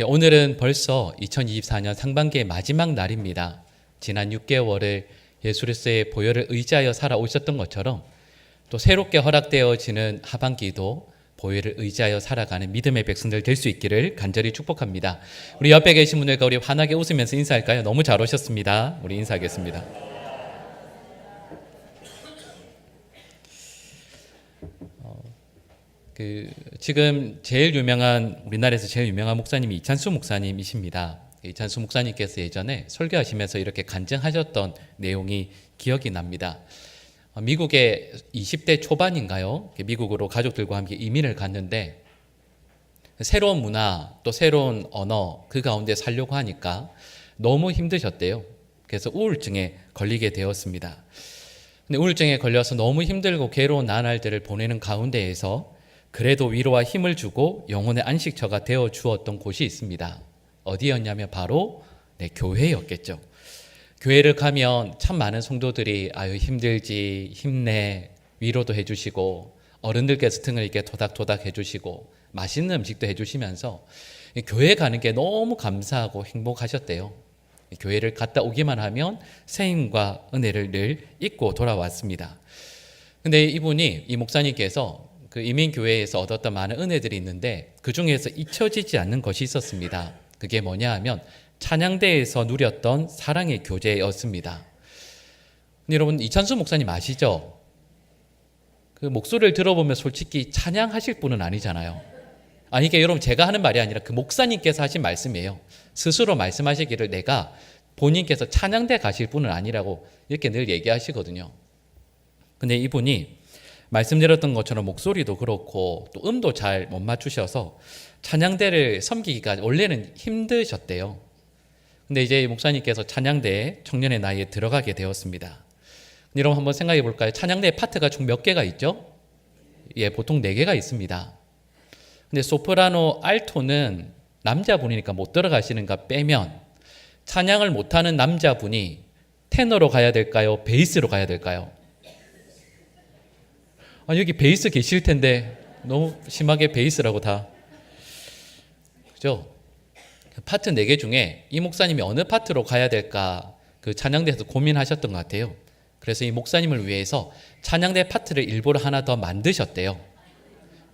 오늘은 벌써 2024년 상반기의 마지막 날입니다. 지난 6개월을 예수 그리스도의 보혈을 의지하여 살아오셨던 것처럼 또 새롭게 허락되어지는 하반기도 보혈을 의지하여 살아가는 믿음의 백성들 될 수 있기를 간절히 축복합니다. 우리 옆에 계신 분들과 우리 환하게 웃으면서 인사할까요? 너무 잘 오셨습니다. 우리 인사하겠습니다. 그 지금 제일 유명한 우리나라에서 제일 유명한 목사님이 이찬수 목사님이십니다. 이찬수 목사님께서 예전에 설교하시면서 이렇게 간증하셨던 내용이 기억이 납니다. 어, 미국의 20대 초반인가요? 미국으로 가족들과 함께 이민을 갔는데 새로운 문화 또 새로운 언어 그 가운데 살려고 하니까 너무 힘드셨대요. 그래서 우울증에 걸리게 되었습니다. 근데 우울증에 걸려서 너무 힘들고 괴로운 나날들을 보내는 가운데에서 그래도 위로와 힘을 주고 영혼의 안식처가 되어 주었던 곳이 있습니다. 어디였냐면 바로 네, 교회였겠죠. 교회를 가면 참 많은 성도들이 아유 힘들지 힘내 위로도 해주시고 어른들께서 등을 이렇게 토닥토닥 해주시고 맛있는 음식도 해주시면서 교회 가는 게 너무 감사하고 행복하셨대요. 교회를 갔다 오기만 하면 새 힘과 은혜를 늘 잊고 돌아왔습니다. 근데 이분이 이 목사님께서 그 이민교회에서 얻었던 많은 은혜들이 있는데 그 중에서 잊혀지지 않는 것이 있었습니다. 그게 뭐냐 하면 찬양대에서 누렸던 사랑의 교제였습니다. 여러분 이찬수 목사님 아시죠? 그 목소리를 들어보면 솔직히 찬양하실 분은 아니잖아요. 아니 이게 여러분 제가 하는 말이 아니라 그 목사님께서 하신 말씀이에요. 스스로 말씀하시기를 내가 본인께서 찬양대 가실 분은 아니라고 이렇게 늘 얘기하시거든요. 근데 이분이 말씀드렸던 것처럼 목소리도 그렇고 또 음도 잘 못 맞추셔서 찬양대를 섬기기가 원래는 힘드셨대요. 근데 이제 목사님께서 찬양대 청년의 나이에 들어가게 되었습니다. 여러분 한번 생각해 볼까요? 찬양대 파트가 총 몇 개가 있죠? 예, 보통 네 개가 있습니다. 근데 소프라노, 알토는 남자분이니까 못 들어가시는가 빼면 찬양을 못하는 남자분이 테너로 가야 될까요? 베이스로 가야 될까요? 아, 여기 베이스 계실 텐데 너무 심하게 베이스라고 다. 그죠? 파트 4개 중에 이 목사님이 어느 파트로 가야 될까 그 찬양대에서 고민하셨던 것 같아요. 그래서 이 목사님을 위해서 찬양대 파트를 일부러 하나 더 만드셨대요.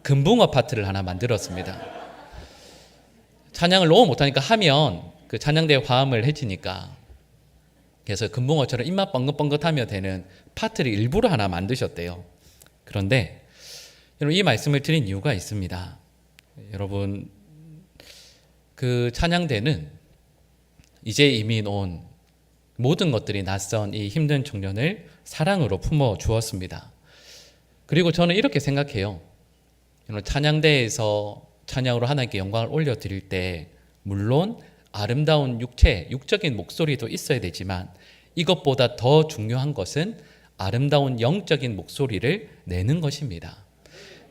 금붕어 파트를 하나 만들었습니다. 찬양을 너무 못하니까 하면 그 찬양대 화음을 해치니까 그래서 금붕어처럼 입맛 뻥긋뻥긋하며 되는 파트를 일부러 하나 만드셨대요. 그런데 여러분 이 말씀을 드린 이유가 있습니다. 여러분 그 찬양대는 이제 이미 온 모든 것들이 낯선 이 힘든 청년을 사랑으로 품어 주었습니다. 그리고 저는 이렇게 생각해요. 찬양대에서 찬양으로 하나님께 영광을 올려 드릴 때 물론 아름다운 육체, 육적인 목소리도 있어야 되지만 이것보다 더 중요한 것은 아름다운 영적인 목소리를 내는 것입니다.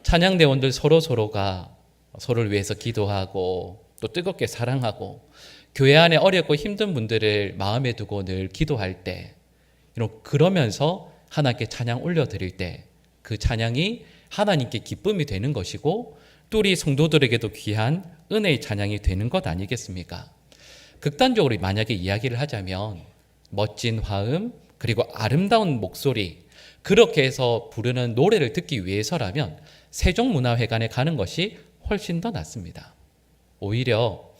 찬양대원들 서로 서로가 서로를 위해서 기도하고 또 뜨겁게 사랑하고 교회 안에 어렵고 힘든 분들을 마음에 두고 늘 기도할 때 그러면서 하나님께 찬양 올려드릴 때 그 찬양이 하나님께 기쁨이 되는 것이고 또 우리 성도들에게도 귀한 은혜의 찬양이 되는 것 아니겠습니까? 극단적으로 만약에 이야기를 하자면 멋진 화음 그리고 아름다운 목소리 그렇게 해서 부르는 노래를 듣기 위해서라면 세종문화회관에 가는 것이 훨씬 더 낫습니다. 오히려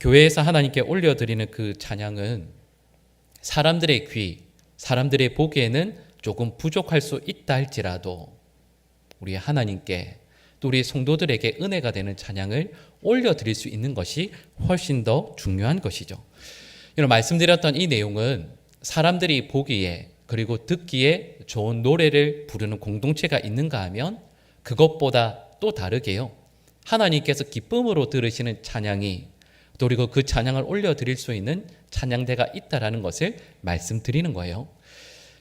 교회에서 하나님께 올려드리는 그 찬양은 사람들의 귀, 사람들의 보기에는 조금 부족할 수 있다 할지라도 우리 하나님께 또 우리 성도들에게 은혜가 되는 찬양을 올려드릴 수 있는 것이 훨씬 더 중요한 것이죠. 이런 말씀드렸던 이 내용은 사람들이 보기에 그리고 듣기에 좋은 노래를 부르는 공동체가 있는가 하면 그것보다 또 다르게요. 하나님께서 기쁨으로 들으시는 찬양이 또 그리고 그 찬양을 올려드릴 수 있는 찬양대가 있다라는 것을 말씀드리는 거예요.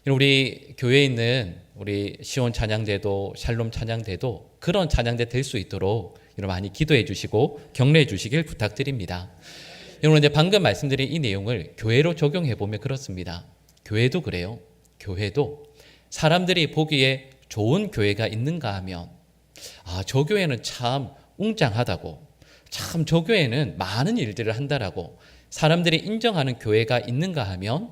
우리 교회에 있는 우리 시온 찬양대도 샬롬 찬양대도 그런 찬양대 될 수 있도록 여러분 많이 기도해 주시고 격려해 주시길 부탁드립니다. 여러분 이제 방금 말씀드린 이 내용을 교회로 적용해 보면 그렇습니다. 교회도 그래요. 교회도 사람들이 보기에 좋은 교회가 있는가 하면 아, 저 교회는 참 웅장하다고 참 저 교회는 많은 일들을 한다라고 사람들이 인정하는 교회가 있는가 하면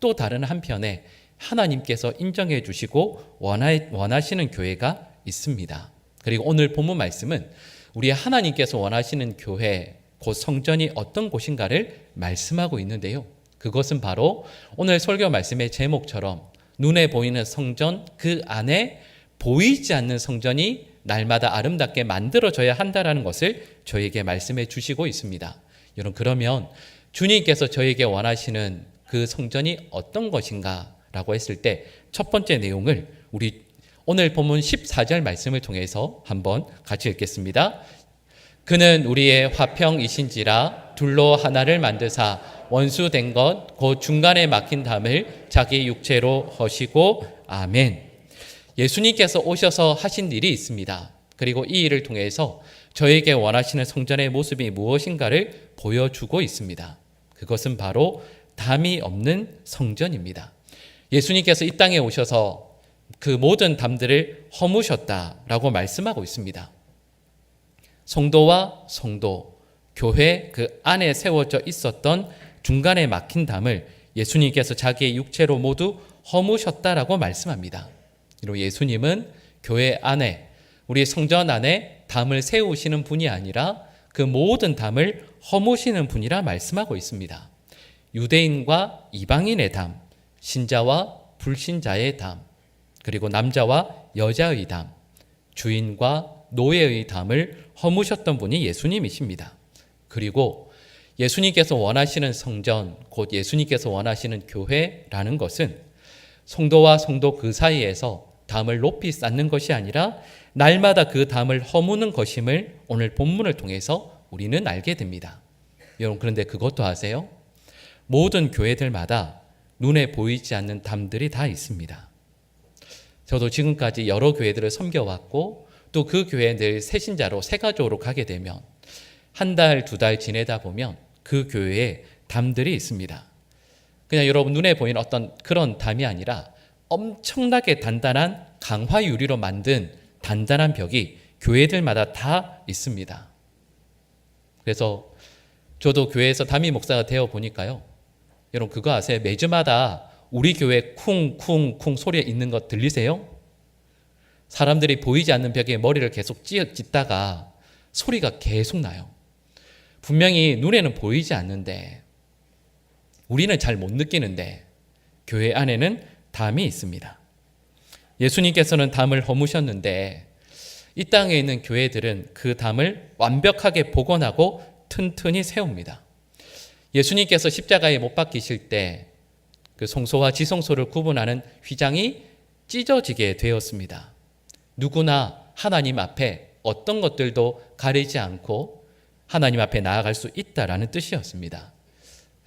또 다른 한편에 하나님께서 인정해 주시고 원하, 원하시는 교회가 있습니다. 그리고 오늘 본문 말씀은 우리 하나님께서 원하시는 교회, 곧 성전이 어떤 곳인가를 말씀하고 있는데요. 그것은 바로 오늘 설교 말씀의 제목처럼 눈에 보이는 성전 그 안에 보이지 않는 성전이 날마다 아름답게 만들어져야 한다라는 것을 저에게 말씀해 주시고 있습니다. 여러분 그러면 주님께서 저에게 원하시는 그 성전이 어떤 것인가라고 했을 때 첫 번째 내용을 우리 오늘 본문 14절 말씀을 통해서 한번 같이 읽겠습니다. 그는 우리의 화평이신지라 둘로 하나를 만드사 원수된 것곧 중간에 막힌 담을 자기 육체로 허시고 아멘. 예수님께서 오셔서 하신 일이 있습니다. 그리고 이 일을 통해서 저에게 원하시는 성전의 모습이 무엇인가를 보여주고 있습니다. 그것은 바로 담이 없는 성전입니다. 예수님께서 이 땅에 오셔서 그 모든 담들을 허무셨다라고 말씀하고 있습니다. 성도와 성도, 교회 그 안에 세워져 있었던 중간에 막힌 담을 예수님께서 자기의 육체로 모두 허무셨다라고 말씀합니다. 그리고 예수님은 교회 안에 우리 성전 안에 담을 세우시는 분이 아니라 그 모든 담을 허무시는 분이라 말씀하고 있습니다. 유대인과 이방인의 담, 신자와 불신자의 담, 그리고 남자와 여자의 담, 주인과 노예의 담을 허무셨던 분이 예수님이십니다. 그리고 예수님께서 원하시는 성전, 곧 예수님께서 원하시는 교회라는 것은 성도와 성도 그 사이에서 담을 높이 쌓는 것이 아니라 날마다 그 담을 허무는 것임을 오늘 본문을 통해서 우리는 알게 됩니다. 여러분, 그런데 그것도 아세요? 모든 교회들마다 눈에 보이지 않는 담들이 다 있습니다. 저도 지금까지 여러 교회들을 섬겨왔고 또 그 교회에 늘 새신자로 새가족으로 가게 되면 한 달, 두 달 지내다 보면 그 교회에 담들이 있습니다. 그냥 여러분 눈에 보이는 어떤 그런 담이 아니라 엄청나게 단단한 강화 유리로 만든 단단한 벽이 교회들마다 다 있습니다. 그래서 저도 교회에서 담임 목사가 되어 보니까요. 여러분 그거 아세요? 매주마다 우리 교회 쿵쿵쿵 소리 있는 거 들리세요? 사람들이 보이지 않는 벽에 머리를 계속 찢다가 소리가 계속 나요. 분명히 눈에는 보이지 않는데 우리는 잘 못 느끼는데 교회 안에는 담이 있습니다. 예수님께서는 담을 허무셨는데 이 땅에 있는 교회들은 그 담을 완벽하게 복원하고 튼튼히 세웁니다. 예수님께서 십자가에 못 박히실 때그 성소와 지성소를 구분하는 휘장이 찢어지게 되었습니다. 누구나 하나님 앞에 어떤 것들도 가리지 않고 하나님 앞에 나아갈 수 있다라는 뜻이었습니다.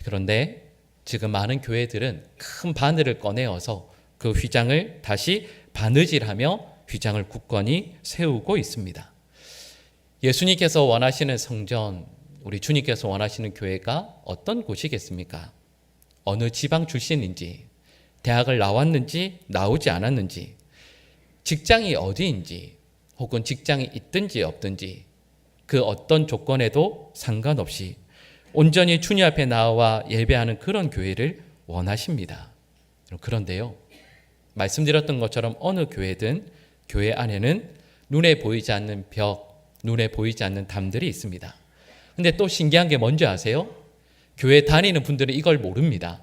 그런데 지금 많은 교회들은 큰 바늘을 꺼내어서 그 휘장을 다시 바느질하며 휘장을 굳건히 세우고 있습니다. 예수님께서 원하시는 성전, 우리 주님께서 원하시는 교회가 어떤 곳이겠습니까? 어느 지방 출신인지, 대학을 나왔는지, 나오지 않았는지, 직장이 어디인지, 혹은 직장이 있든지 없든지, 그 어떤 조건에도 상관없이 온전히 주님 앞에 나와 예배하는 그런 교회를 원하십니다. 그런데요, 말씀드렸던 것처럼 어느 교회든 교회 안에는 눈에 보이지 않는 벽, 눈에 보이지 않는 담들이 있습니다. 근데 또 신기한 게 뭔지 아세요? 교회 다니는 분들은 이걸 모릅니다.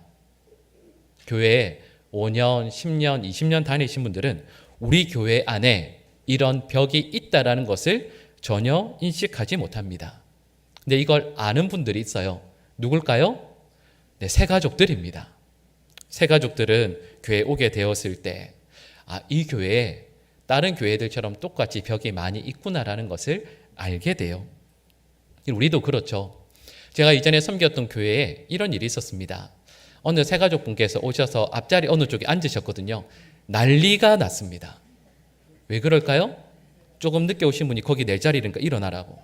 교회에 5년, 10년, 20년 다니신 분들은 우리 교회 안에 이런 벽이 있다라는 것을 전혀 인식하지 못합니다. 근데 이걸 아는 분들이 있어요. 누굴까요? 네, 새 가족들입니다. 새 가족들은 교회에 오게 되었을 때, 아, 이 교회에 다른 교회들처럼 똑같이 벽이 많이 있구나라는 것을 알게 돼요. 우리도 그렇죠. 제가 이전에 섬겼던 교회에 이런 일이 있었습니다. 어느 새 가족분께서 오셔서 앞자리 어느 쪽에 앉으셨거든요. 난리가 났습니다. 왜 그럴까요? 조금 늦게 오신 분이 거기 내 자리니까 일어나라고.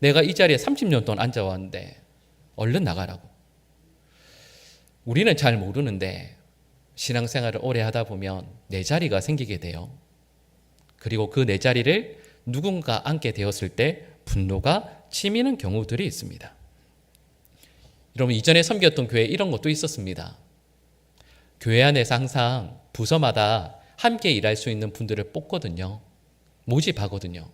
내가 이 자리에 30년 동안 앉아왔는데 얼른 나가라고. 우리는 잘 모르는데 신앙생활을 오래 하다 보면 내 자리가 생기게 돼요. 그리고 그 내 자리를 누군가 앉게 되었을 때 분노가 치미는 경우들이 있습니다. 여러분 이전에 섬겼던 교회 이런 것도 있었습니다. 교회 안에서 항상 부서마다 함께 일할 수 있는 분들을 뽑거든요. 모집하거든요.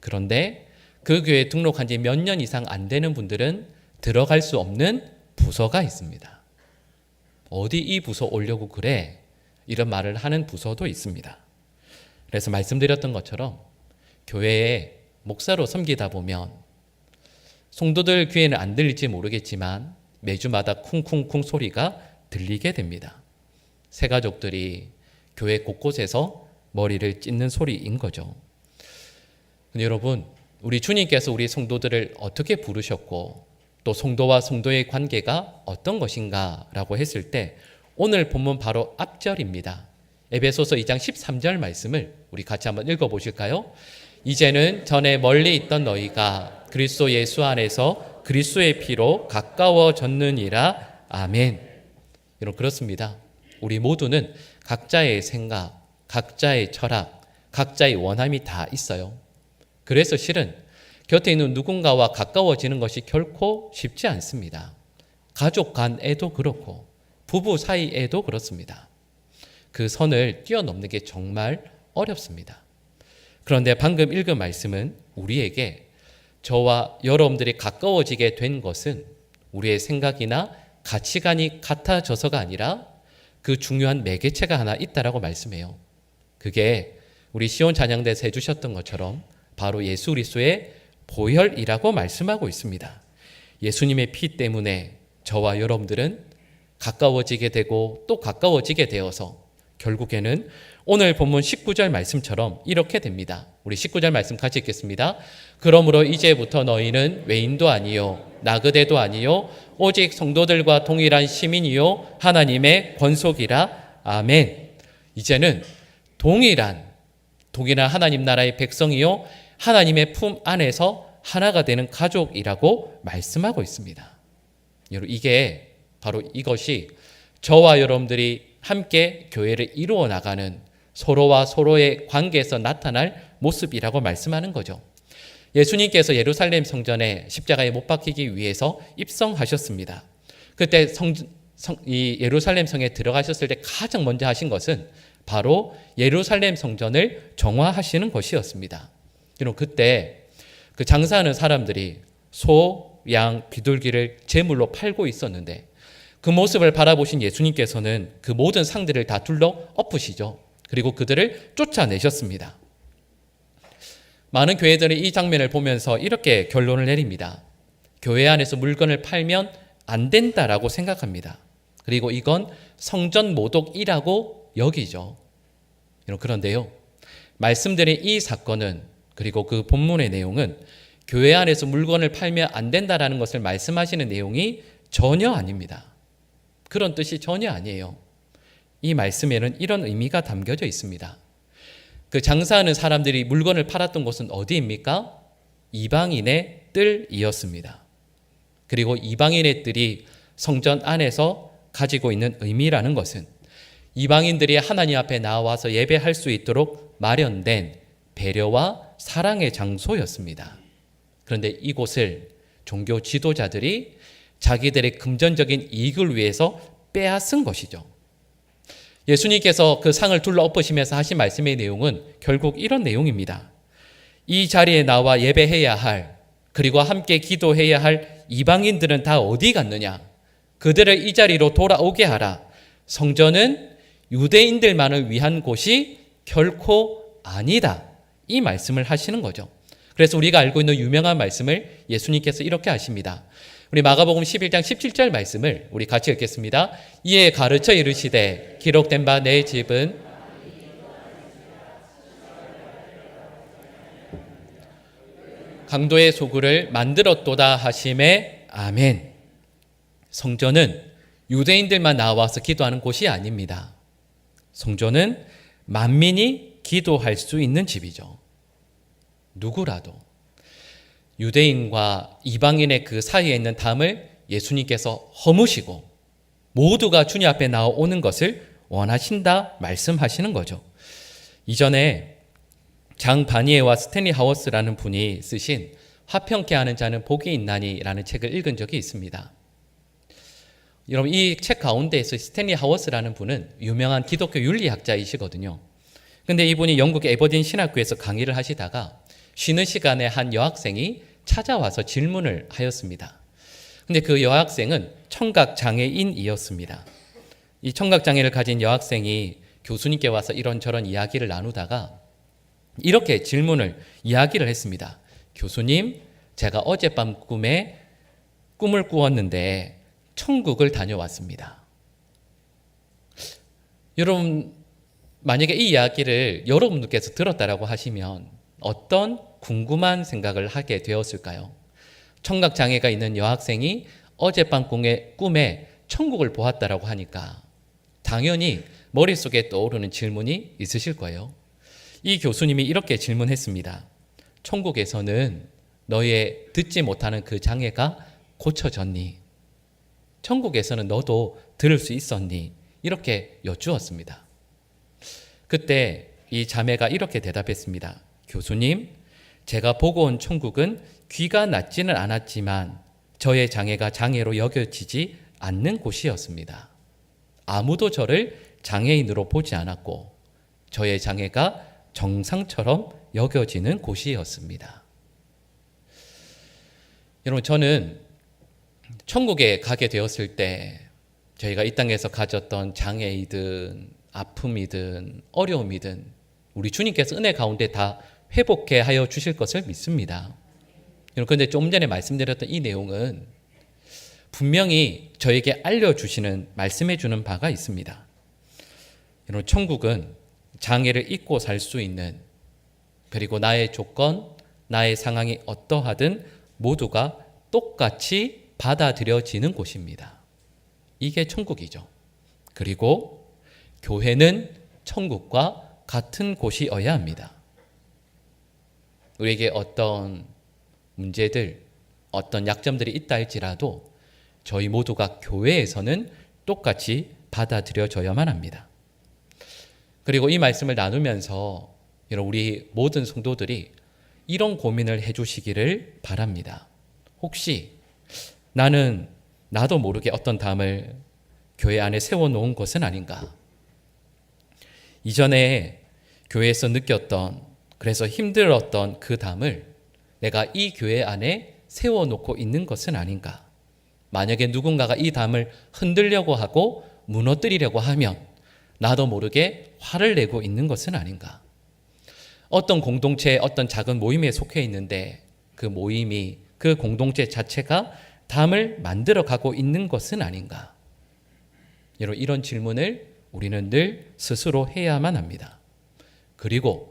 그런데 그 교회에 등록한 지 몇 년 이상 안 되는 분들은 들어갈 수 없는 부서가 있습니다. 어디 이 부서 오려고 그래? 이런 말을 하는 부서도 있습니다. 그래서 말씀드렸던 것처럼 교회에 목사로 섬기다 보면 성도들 귀에는 안 들릴지 모르겠지만 매주마다 쿵쿵쿵 소리가 들리게 됩니다. 새 가족들이 교회 곳곳에서 머리를 찢는 소리인 거죠. 여러분, 우리 주님께서 우리 성도들을 어떻게 부르셨고 또 성도와 성도의 관계가 어떤 것인가라고 했을 때 오늘 본문 바로 앞절입니다. 에베소서 2장 13절 말씀을 우리 같이 한번 읽어 보실까요? 이제는 전에 멀리 있던 너희가 그리스도 예수 안에서 그리스도의 피로 가까워졌느니라. 아멘. 여러분 그렇습니다. 우리 모두는 각자의 생각, 각자의 철학, 각자의 원함이 다 있어요. 그래서 실은 곁에 있는 누군가와 가까워지는 것이 결코 쉽지 않습니다. 가족 간에도 그렇고 부부 사이에도 그렇습니다. 그 선을 뛰어넘는 게 정말 어렵습니다. 그런데 방금 읽은 말씀은 우리에게 저와 여러분들이 가까워지게 된 것은 우리의 생각이나 가치관이 같아져서가 아니라 그 중요한 매개체가 하나 있다라고 말씀해요. 그게 우리 시온 찬양대에서 해주셨던 것처럼 바로 예수 그리스도의 보혈이라고 말씀하고 있습니다. 예수님의 피 때문에 저와 여러분들은 가까워지게 되고 또 가까워지게 되어서 결국에는 오늘 본문 19절 말씀처럼 이렇게 됩니다. 우리 19절 말씀 같이 읽겠습니다. 그러므로 이제부터 너희는 외인도 아니요 나그대도 아니요 오직 성도들과 동일한 시민이요 하나님의 권속이라 아멘. 이제는 동일한 동일한 하나님 나라의 백성이요 하나님의 품 안에서 하나가 되는 가족이라고 말씀하고 있습니다. 여러분 이게 바로 이것이 저와 여러분들이 함께 교회를 이루어 나가는 서로와 서로의 관계에서 나타날 모습이라고 말씀하는 거죠. 예수님께서 예루살렘 성전에 십자가에 못 박히기 위해서 입성하셨습니다. 그때 성, 성, 이 예루살렘 성에 들어가셨을 때 가장 먼저 하신 것은 바로 예루살렘 성전을 정화하시는 것이었습니다. 그럼 그때 그 장사하는 사람들이 소, 양, 비둘기를 제물로 팔고 있었는데 그 모습을 바라보신 예수님께서는 그 모든 상들을 다 둘러 엎으시죠. 그리고 그들을 쫓아내셨습니다. 많은 교회들이 이 장면을 보면서 이렇게 결론을 내립니다. 교회 안에서 물건을 팔면 안 된다라고 생각합니다. 그리고 이건 성전 모독이라고 여기죠. 그런데요. 말씀드린 이 사건은 그리고 그 본문의 내용은 교회 안에서 물건을 팔면 안 된다라는 것을 말씀하시는 내용이 전혀 아닙니다. 그런 뜻이 전혀 아니에요. 이 말씀에는 이런 의미가 담겨져 있습니다. 그 장사하는 사람들이 물건을 팔았던 곳은 어디입니까? 이방인의 뜰이었습니다. 그리고 이방인의 뜰이 성전 안에서 가지고 있는 의미라는 것은 이방인들이 하나님 앞에 나와서 예배할 수 있도록 마련된 배려와 사랑의 장소였습니다. 그런데 이곳을 종교 지도자들이 자기들의 금전적인 이익을 위해서 빼앗은 것이죠. 예수님께서 그 상을 둘러 엎으시면서 하신 말씀의 내용은 결국 이런 내용입니다. 이 자리에 나와 예배해야 할, 그리고 함께 기도해야 할 이방인들은 다 어디 갔느냐? 그들을 이 자리로 돌아오게 하라. 성전은 유대인들만을 위한 곳이 결코 아니다. 이 말씀을 하시는 거죠. 그래서 우리가 알고 있는 유명한 말씀을 예수님께서 이렇게 하십니다. 우리 마가복음 11장 17절 말씀을 우리 같이 읽겠습니다. 이에 가르쳐 이르시되 기록된 바 내 집은 강도의 소굴을 만들었도다 하심에 아멘. 성전은 유대인들만 나와서 기도하는 곳이 아닙니다. 성전은 만민이 기도할 수 있는 집이죠. 누구라도 유대인과 이방인의 그 사이에 있는 담을 예수님께서 허무시고 모두가 주님 앞에 나오는 것을 원하신다 말씀하시는 거죠. 이전에 장 바니에와 스탠리 하워스라는 분이 쓰신 화평케 하는 자는 복이 있나니라는 책을 읽은 적이 있습니다. 여러분 이 책 가운데에서 스탠리 하워스라는 분은 유명한 기독교 윤리학자이시거든요. 근데 이분이 영국 에버딘 신학교에서 강의를 하시다가 쉬는 시간에 한 여학생이 찾아와서 질문을 하였습니다. 근데 그 여학생은 청각 장애인이었습니다. 이 청각 장애를 가진 여학생이 교수님께 와서 이런저런 이야기를 나누다가 이렇게 질문을 이야기를 했습니다. 교수님, 제가 어젯밤 꿈에 꿈을 꾸었는데 천국을 다녀왔습니다. 여러분, 만약에 이 이야기를 여러분들께서 들었다라고 하시면 어떤 궁금한 생각을 하게 되었을까요? 청각 장애가 있는 여학생이 어젯밤 꿈에, 꿈에 천국을 보았다라고 하니까 당연히 머릿속에 떠오르는 질문이 있으실 거예요. 이 교수님이 이렇게 질문했습니다. 천국에서는 너의 듣지 못하는 그 장애가 고쳐졌니? 천국에서는 너도 들을 수 있었니? 이렇게 여쭈었습니다. 그때 이 자매가 이렇게 대답했습니다. 교수님, 제가 보고 온 천국은 귀가 낮지는 않았지만 저의 장애가 장애로 여겨지지 않는 곳이었습니다. 아무도 저를 장애인으로 보지 않았고 저의 장애가 정상처럼 여겨지는 곳이었습니다. 여러분, 저는 천국에 가게 되었을 때 저희가 이 땅에서 가졌던 장애이든 아픔이든 어려움이든 우리 주님께서 은혜 가운데 다 회복해 하여 주실 것을 믿습니다. 그런데 좀 전에 말씀드렸던 이 내용은 분명히 저에게 알려주시는, 말씀해주는 바가 있습니다. 여러분, 천국은 장애를 잊고 살 수 있는, 그리고 나의 조건, 나의 상황이 어떠하든 모두가 똑같이 받아들여지는 곳입니다. 이게 천국이죠. 그리고 교회는 천국과 같은 곳이어야 합니다. 우리에게 어떤 문제들, 어떤 약점들이 있다 할지라도 저희 모두가 교회에서는 똑같이 받아들여져야만 합니다. 그리고 이 말씀을 나누면서 우리 모든 성도들이 이런 고민을 해주시기를 바랍니다. 혹시 나는 나도 모르게 어떤 담을 교회 안에 세워놓은 것은 아닌가? 이전에 교회에서 느꼈던 그래서 힘들었던 그 담을 내가 이 교회 안에 세워놓고 있는 것은 아닌가? 만약에 누군가가 이 담을 흔들려고 하고 무너뜨리려고 하면 나도 모르게 화를 내고 있는 것은 아닌가? 어떤 공동체, 어떤 작은 모임에 속해 있는데 그 모임이 그 공동체 자체가 담을 만들어 가고 있는 것은 아닌가? 이런 질문을 우리는 늘 스스로 해야만 합니다. 그리고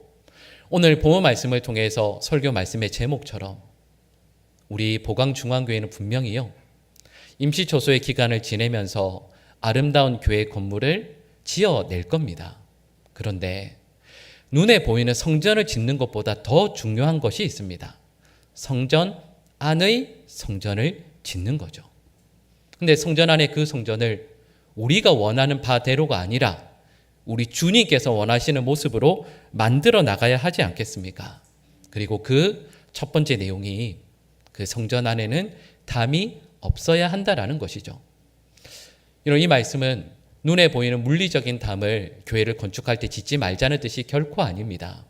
오늘 본문 말씀을 통해서 설교 말씀의 제목처럼 우리 보광중앙교회는 분명히요. 임시초소의 기간을 지내면서 아름다운 교회 건물을 지어낼 겁니다. 그런데 눈에 보이는 성전을 짓는 것보다 더 중요한 것이 있습니다. 성전 안의 성전을 짓는 거죠. 근데 성전 안에 그 성전을 우리가 원하는 바대로가 아니라 우리 주님께서 원하시는 모습으로 만들어 나가야 하지 않겠습니까? 그리고 그 첫 번째 내용이 그 성전 안에는 담이 없어야 한다라는 것이죠. 이런 이 말씀은 눈에 보이는 물리적인 담을 교회를 건축할 때 짓지 말자는 뜻이 결코 아닙니다.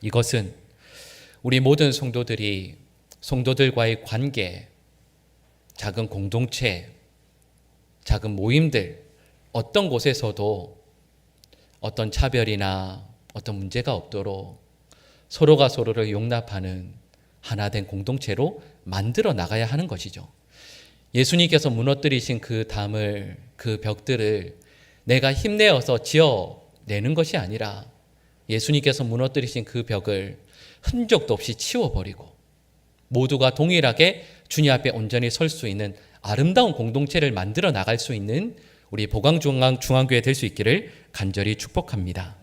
이것은 우리 모든 성도들이 성도들과의 관계, 작은 공동체, 작은 모임들, 어떤 곳에서도 어떤 차별이나 어떤 문제가 없도록 서로가 서로를 용납하는 하나된 공동체로 만들어 나가야 하는 것이죠. 예수님께서 무너뜨리신 그 담을, 그 벽들을 내가 힘내어서 지어 내는 것이 아니라 예수님께서 무너뜨리신 그 벽을 흔적도 없이 치워버리고 모두가 동일하게 주님 앞에 온전히 설 수 있는 아름다운 공동체를 만들어 나갈 수 있는 우리 보광중앙 중앙교회 될 수 있기를 간절히 축복합니다.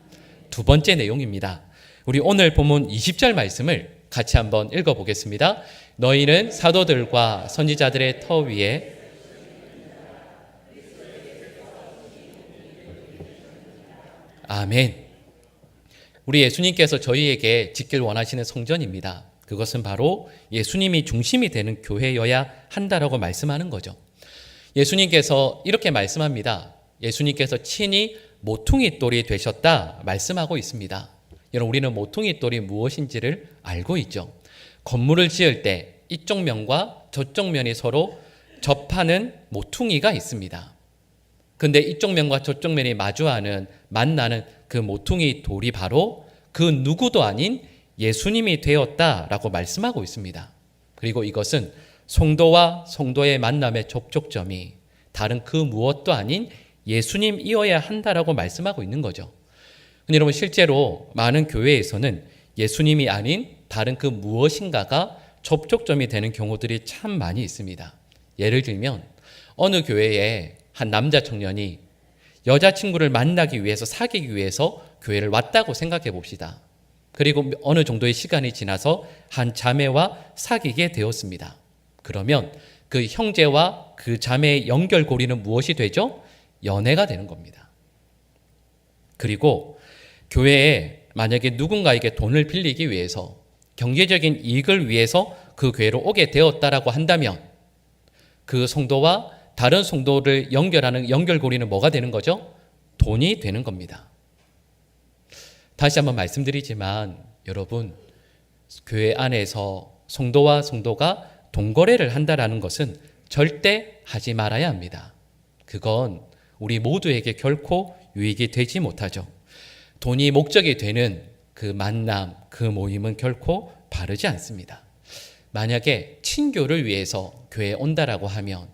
두 번째 내용입니다. 우리 오늘 본문 20절 말씀을 같이 한번 읽어 보겠습니다. 너희는 사도들과 선지자들의 터 위에 아멘. 우리 예수님께서 저희에게 짓길 원하시는 성전입니다. 그것은 바로 예수님이 중심이 되는 교회여야 한다라고 말씀하는 거죠. 예수님께서 이렇게 말씀합니다. 예수님께서 친히 모퉁이 돌이 되셨다 말씀하고 있습니다. 여러분 우리는 모퉁이 돌이 무엇인지를 알고 있죠. 건물을 지을 때 이쪽 면과 저쪽 면이 서로 접하는 모퉁이가 있습니다. 근데 이쪽 면과 저쪽 면이 마주하는 만나는 그 모퉁이 돌이 바로 그 누구도 아닌 예수님이 되었다라고 말씀하고 있습니다. 그리고 이것은 성도와 성도의 만남의 접촉점이 다른 그 무엇도 아닌 예수님이어야 한다라고 말씀하고 있는 거죠. 여러분 실제로 많은 교회에서는 예수님이 아닌 다른 그 무엇인가가 접촉점이 되는 경우들이 참 많이 있습니다. 예를 들면 어느 교회에 한 남자 청년이 여자친구를 만나기 위해서 사귀기 위해서 교회를 왔다고 생각해 봅시다. 그리고 어느 정도의 시간이 지나서 한 자매와 사귀게 되었습니다. 그러면 그 형제와 그 자매의 연결고리는 무엇이 되죠? 연애가 되는 겁니다. 그리고 교회에 만약에 누군가에게 돈을 빌리기 위해서 경제적인 이익을 위해서 그 교회로 오게 되었다라고 한다면 그 성도와 다른 성도를 연결하는 연결고리는 뭐가 되는 거죠? 돈이 되는 겁니다. 다시 한번 말씀드리지만 여러분 교회 안에서 성도와 성도가 동거래를 한다라는 것은 절대 하지 말아야 합니다. 그건 우리 모두에게 결코 유익이 되지 못하죠. 돈이 목적이 되는 그 만남, 그 모임은 결코 바르지 않습니다. 만약에 친교를 위해서 교회에 온다라고 하면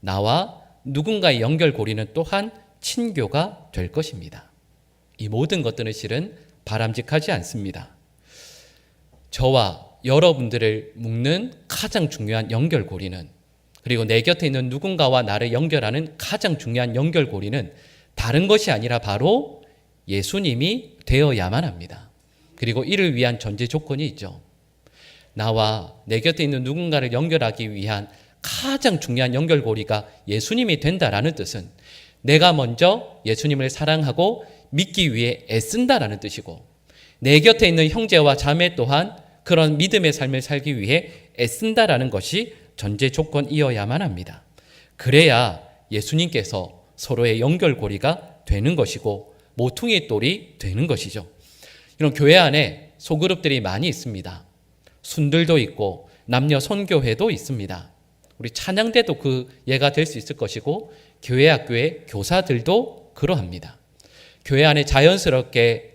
나와 누군가의 연결고리는 또한 친교가 될 것입니다. 이 모든 것들은 실은 바람직하지 않습니다. 저와 여러분들을 묶는 가장 중요한 연결고리는 그리고 내 곁에 있는 누군가와 나를 연결하는 가장 중요한 연결고리는 다른 것이 아니라 바로 예수님이 되어야만 합니다. 그리고 이를 위한 전제 조건이 있죠. 나와 내 곁에 있는 누군가를 연결하기 위한 가장 중요한 연결고리가 예수님이 된다라는 뜻은 내가 먼저 예수님을 사랑하고 믿기 위해 애쓴다라는 뜻이고 내 곁에 있는 형제와 자매 또한 그런 믿음의 삶을 살기 위해 애쓴다라는 것이 전제 조건이어야만 합니다. 그래야 예수님께서 서로의 연결고리가 되는 것이고 모퉁이 돌이 되는 것이죠. 이런 교회 안에 소그룹들이 많이 있습니다. 순들도 있고 남녀 선교회도 있습니다. 우리 찬양대도 그 예가 될 수 있을 것이고 교회 학교의 교사들도 그러합니다. 교회 안에 자연스럽게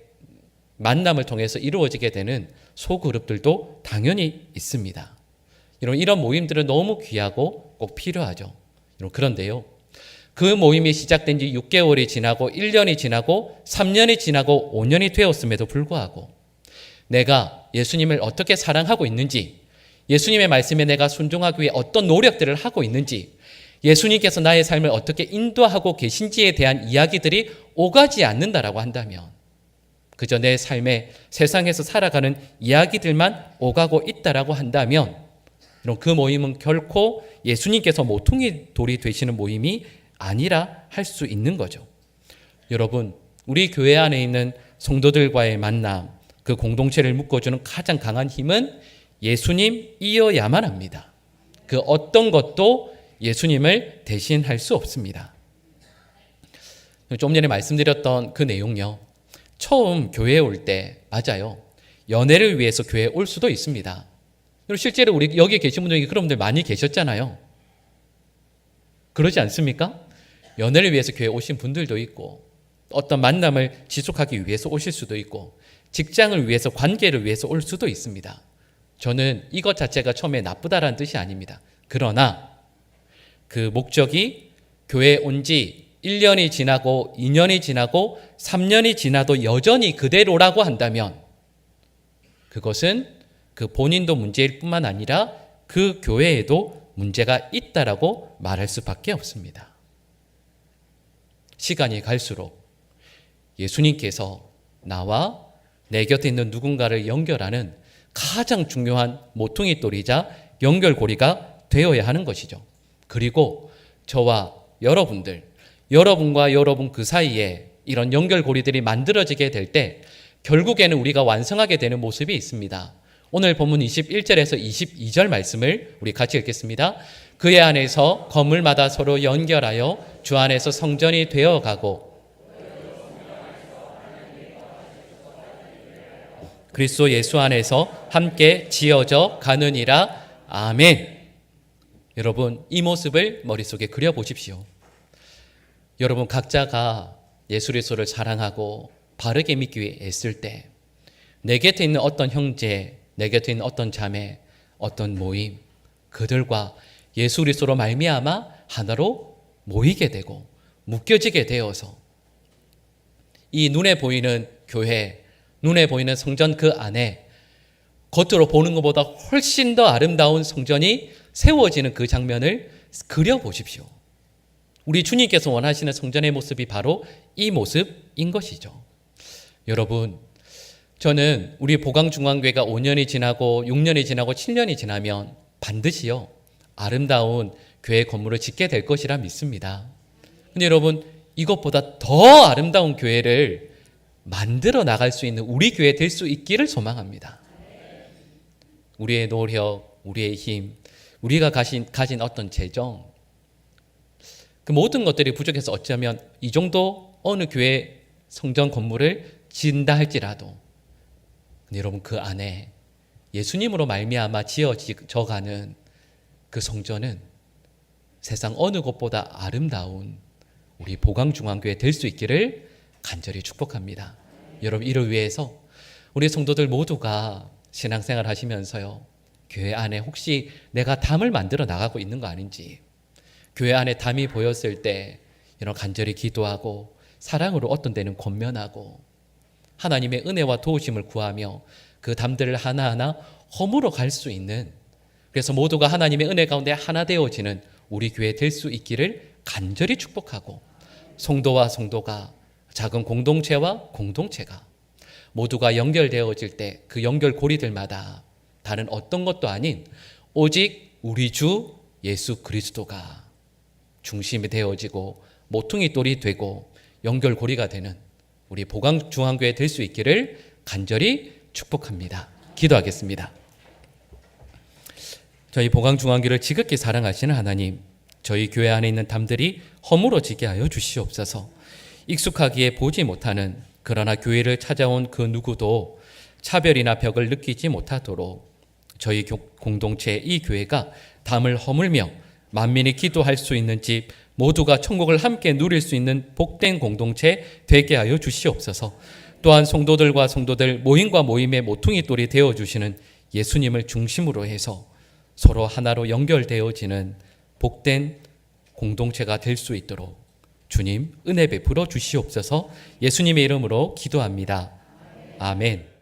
만남을 통해서 이루어지게 되는 소그룹들도 당연히 있습니다. 이런 이런 모임들은 너무 귀하고 꼭 필요하죠. 그런데요. 그 모임이 시작된 지 6개월이 지나고 1년이 지나고 3년이 지나고 5년이 되었음에도 불구하고 내가 예수님을 어떻게 사랑하고 있는지 예수님의 말씀에 내가 순종하기 위해 어떤 노력들을 하고 있는지 예수님께서 나의 삶을 어떻게 인도하고 계신지에 대한 이야기들이 오가지 않는다라고 한다면 그저 내 삶에 세상에서 살아가는 이야기들만 오가고 있다라고 한다면 이런 그 모임은 결코 예수님께서 모퉁이 돌이 되시는 모임이 아니라 할 수 있는 거죠. 여러분, 우리 교회 안에 있는 성도들과의 만남, 그 공동체를 묶어주는 가장 강한 힘은 예수님이어야만 합니다. 그 어떤 것도 예수님을 대신할 수 없습니다. 좀 전에 말씀드렸던 그 내용요. 처음 교회에 올 때, 맞아요. 연애를 위해서 교회에 올 수도 있습니다. 실제로 우리 여기 계신 분들 중에 그런 분들 많이 계셨잖아요. 그러지 않습니까? 연애를 위해서 교회에 오신 분들도 있고, 어떤 만남을 지속하기 위해서 오실 수도 있고, 직장을 위해서, 관계를 위해서 올 수도 있습니다. 저는 이것 자체가 처음에 나쁘다라는 뜻이 아닙니다. 그러나 그 목적이 교회에 온 지 1년이 지나고 2년이 지나고 3년이 지나도 여전히 그대로라고 한다면 그것은 그 본인도 문제일 뿐만 아니라 그 교회에도 문제가 있다라고 말할 수밖에 없습니다. 시간이 갈수록 예수님께서 나와 내 곁에 있는 누군가를 연결하는 가장 중요한 모퉁이 돌이자 연결고리가 되어야 하는 것이죠. 그리고 저와 여러분들, 여러분과 여러분 그 사이에 이런 연결고리들이 만들어지게 될 때 결국에는 우리가 완성하게 되는 모습이 있습니다. 오늘 본문 21절에서 22절 말씀을 우리 같이 읽겠습니다. 그의 안에서 건물마다 서로 연결하여 주 안에서 성전이 되어 가고 그리스도 예수 안에서 함께 지어져 가느니라. 아멘. 여러분, 이 모습을 머릿속에 그려 보십시오. 여러분 각자가 예수 그리스도를 사랑하고 바르게 믿기 위해 애쓸 때 내 곁에 있는 어떤 형제, 내 곁에 있는 어떤 자매, 어떤 모임 그들과 예수 그리스도로 말미암아 하나로 모이게 되고 묶여지게 되어서 이 눈에 보이는 교회, 눈에 보이는 성전 그 안에 겉으로 보는 것보다 훨씬 더 아름다운 성전이 세워지는 그 장면을 그려 보십시오. 우리 주님께서 원하시는 성전의 모습이 바로 이 모습인 것이죠. 여러분, 저는 우리 보강중앙교회가 5년이 지나고 6년이 지나고 7년이 지나면 반드시요, 아름다운 교회 건물을 짓게 될 것이라 믿습니다. 근데 여러분, 이것보다 더 아름다운 교회를 만들어 나갈 수 있는 우리 교회 될 수 있기를 소망합니다. 우리의 노력, 우리의 힘, 우리가 가진, 가진 어떤 재정, 그 모든 것들이 부족해서 어쩌면 이 정도 어느 교회 성전 건물을 지은다 할지라도 여러분 그 안에 예수님으로 말미암아 지어져가는 그 성전은 세상 어느 곳보다 아름다운 우리 보강중앙교회 될 수 있기를 간절히 축복합니다. 여러분 이를 위해서 우리 성도들 모두가 신앙생활 하시면서요 교회 안에 혹시 내가 담을 만들어 나가고 있는 거 아닌지 교회 안에 담이 보였을 때 이런 간절히 기도하고 사랑으로 어떤 때는 권면하고 하나님의 은혜와 도우심을 구하며 그 담들을 하나하나 허물어 갈 수 있는 그래서 모두가 하나님의 은혜 가운데 하나 되어지는 우리 교회 될 수 있기를 간절히 축복하고 성도와 성도가 작은 공동체와 공동체가 모두가 연결되어질 때 그 연결 고리들마다 다른 어떤 것도 아닌 오직 우리 주 예수 그리스도가 중심이 되어지고 모퉁이 돌이 되고 연결고리가 되는 우리 보강중앙교회 될 수 있기를 간절히 축복합니다. 기도하겠습니다. 저희 보강중앙교를 지극히 사랑하시는 하나님, 저희 교회 안에 있는 담들이 허물어지게 하여 주시옵소서. 익숙하기에 보지 못하는 그러나 교회를 찾아온 그 누구도 차별이나 벽을 느끼지 못하도록 저희 공동체 이 교회가 담을 허물며 만민이 기도할 수 있는 집 모두가 천국을 함께 누릴 수 있는 복된 공동체 되게 하여 주시옵소서. 또한 성도들과 성도들 모임과 모임의 모퉁이 돌이 되어 주시는 예수님을 중심으로 해서 서로 하나로 연결되어지는 복된 공동체가 될 수 있도록 주님 은혜 베풀어 주시옵소서. 예수님의 이름으로 기도합니다. 아멘.